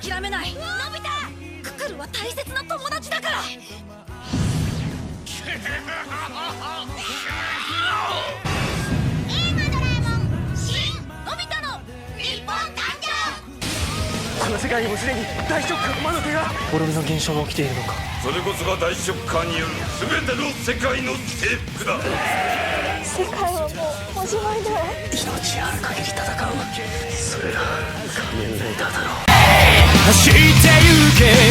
諦めない。のび太。ククルは大切な友達だから。映画ドラえもん。新のび太の。日本誕生。この世界にもすでに大ショック魔の手が。滅びの現象が起きているのか。それこそが大ショッカーによる全ての世界の征服だ。世界はもうおしまいだ。よ命ある限り戦う。それが仮面ライダーだろう走ってゆけ。